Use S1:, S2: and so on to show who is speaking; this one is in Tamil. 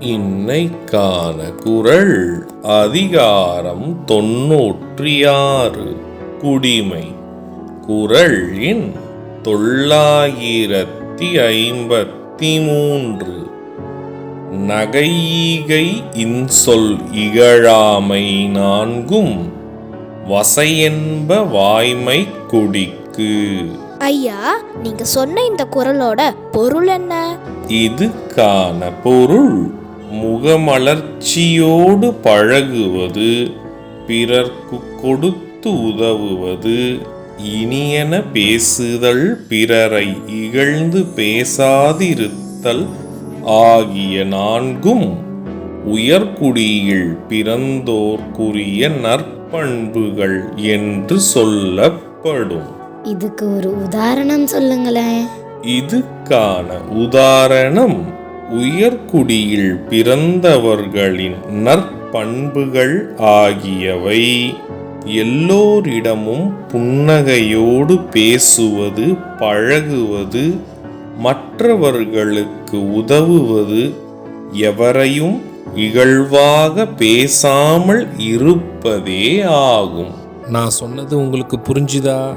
S1: இன்னைக்கான குரல் அதிகாரம் தொன்னூற்றி ஆறு குடிமை. குரல் எண் தொள்ளாயிரத்தி ஐம்பத்தி மூன்று நகையீகை இன்சொல் இகழாமை நான்கும். வசையென்ப வாய்மை குடிக்கு.
S2: ஐயா நீங்க சொன்ன இந்த குரலோட பொருள் என்ன?
S1: இதுக்கான பொருள் முகமலர்ச்சியோடு பழகுவது பிறர்க்கு கொடுத்து உதவுவது இனியன பேசுதல் பிறரை இகழ்ந்து பேசாதிருத்தல் ஆகிய நான்கும் உயர்குடியில் பிறந்தோர்க்குரிய நற்பண்புகள் என்று சொல்லப்படும்.
S3: இதுக்கு ஒரு உதாரணம் சொல்லுங்களேன்.
S1: இதுக்கான உதாரணம் உயர்குடியில் பிறந்தவர்களின் நற்பண்புகள் ஆகியவை எல்லோரிடமும் புன்னகையோடு பேசுவது பழகுவது மற்றவர்களுக்கு உதவுவது எவரையும் இகழ்வாக பேசாமல் இருப்பதே ஆகும். நான் சொன்னது உங்களுக்கு புரிஞ்சுதா?